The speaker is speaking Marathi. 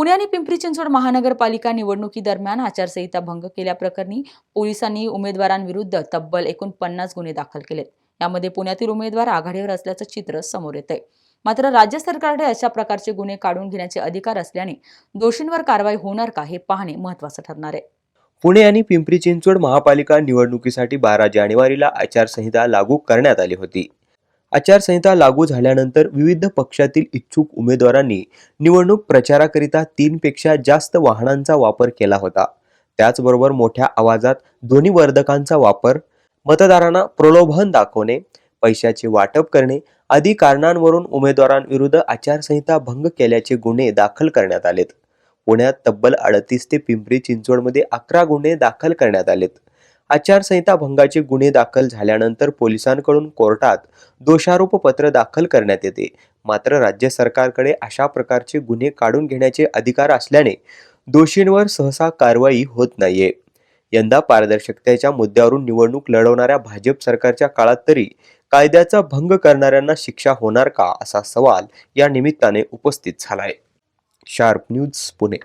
पुणे आणि पिंपरी चिंचवड महानगरपालिका निवडणुकीदरम्यान आचारसंहिता भंग केल्याप्रकरणी पोलिसांनी उमेदवारांविरुद्ध तब्बल एकूण पन्नास गुन्हे दाखल केलेत. यामध्ये पुण्यातील उमेदवार आघाडीवर असल्याचं चित्र समोर येत आहे मात्र राज्य सरकारकडे अशा प्रकारचे गुन्हे काढून घेण्याचे अधिकार असल्याने दोषींवर कारवाई होणार का हे पाहणे महत्वाचं ठरणार आहे. पुणे आणि पिंपरी चिंचवड महापालिका निवडणुकीसाठी बारा जानेवारीला आचारसंहिता लागू करण्यात आली होती. आचारसंहिता लागू झाल्यानंतर विविध पक्षातील इच्छुक उमेदवारांनी निवडणूक प्रचाराकरिता तीनपेक्षा जास्त वाहनांचा वापर केला होता. त्याचबरोबर मोठ्या आवाजात ध्वनिवर्धकांचा वापर मतदारांना प्रलोभन दाखवणे पैशाचे वाटप करणे आदी कारणांवरून उमेदवारांविरुद्ध आचारसंहिता भंग केल्याचे गुन्हे दाखल करण्यात आलेत. पुण्यात तब्बल अडतीस ते पिंपरी चिंचवडमध्ये अकरा गुन्हे दाखल करण्यात आलेत. आचारसंहिता भंगाचे गुन्हे दाखल झाल्यानंतर पोलिसांकडून कोर्टात दोषारोपपत्र दाखल करण्यात येते. मात्र राज्य सरकारकडे अशा प्रकारचे गुन्हे काढून घेण्याचे अधिकार असल्याने दोषींवर सहसा कारवाई होत नाहीये. यंदा पारदर्शकतेच्या मुद्द्यावरून निवडणूक लढवणाऱ्या भाजप सरकारच्या काळात तरी कायद्याचा भंग करणाऱ्यांना शिक्षा होणार का असा सवाल या निमित्ताने उपस्थित झालाय. Sharp news Pune.